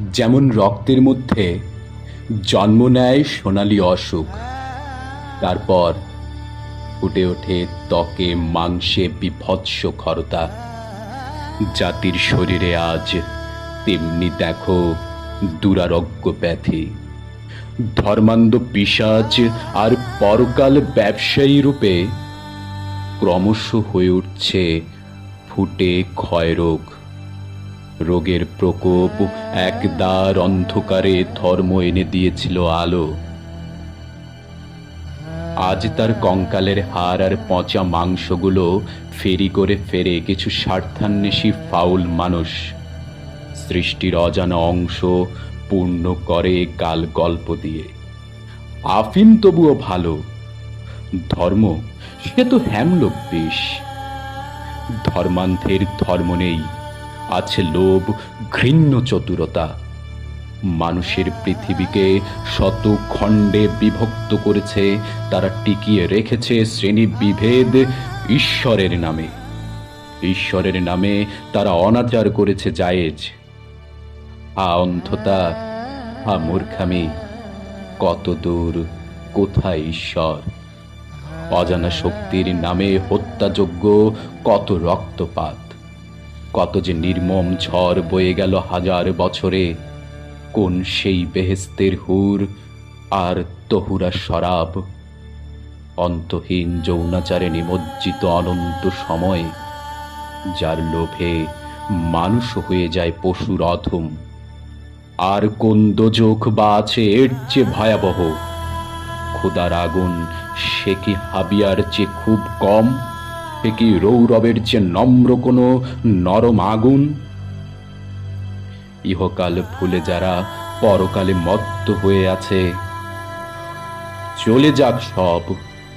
যেমন রক্তের মধ্যে জন্ম নেয় সোনালি অসুখ, তারপর ফুটে ওঠে ত্বকে মাংসে বিভৎস খরতা জাতির শরীরে আজ তেমনি দেখো দুরারোগ্য ব্যাধি। ধর্মান্ধ পিসাজ আর পরকাল ব্যবসায়ী রূপে ক্রমশ হয়ে উঠছে ফুটে ক্ষয়রোগ। রোগের প্রকোপ একদার অন্ধকারে ধর্ম এনে দিয়েছিল আলো। আজ তার কঙ্কালের হাড় আর পচা মাংসগুলো ফেরি করে ফেরে কিছু স্বার্থান্বেষী ফাউল মানুষ। সৃষ্টির অজানা অংশ পূর্ণ করে কাল গল্প দিয়ে। আফিম তবুও ভালো। ধর্ম, সে তো হ্যামলোক বিষ ধর্মান্ধের ধর্ম নেই। আছে লোভ, ঘৃণ্য চতুরতা। মানুষের পৃথিবীকে শত খণ্ডে বিভক্ত করেছে, তারা টিকিয়ে রেখেছে শ্রেণি বিভেদ ঈশ্বরের নামে। ঈশ্বরের নামে তারা অনাচার করেছে জায়েজ। আ অন্ধতা, আ মূর্খামি, কত দূর, কোথায় ঈশ্বর? অজানা শক্তির নামে হত্যাযোগ্য কত রক্তপাত? কত যে নির্মম ঝড় বয়ে গেল হাজার বছরে, কোন সেই বেহেস্তের হুর আর তহুরা শরাব? অন্তহীন যৌনাচারে নিমজ্জিত অনন্ত সময়, যার লোভে মানুষ হয়ে যায় পশুর অধম। আর কোন দোজখ বা আছে এর চেয়ে ভয়াবহ? খোদার আগুন সে কি হাবিয়ার চেয়ে খুব কম? সে কি রৌরবের চেয়ে নম্র কোনো নরম আগুন? ইহকাল ভুলে যারা পরকালে মত্ত হয়ে আছে, চলে যাক সব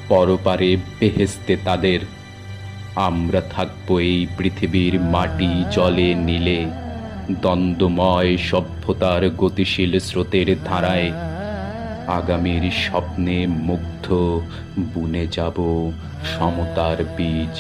পরপারে বেহেস্তে তাদের। আমরা থাকব এই পৃথিবীর মাটি, জলে, নীলে, দ্বন্দ্বময় সভ্যতার গতিশীল স্রোতের ধারায়। আগামীর স্বপ্নে মুগ্ধ বুনে যাব সমতার বীজ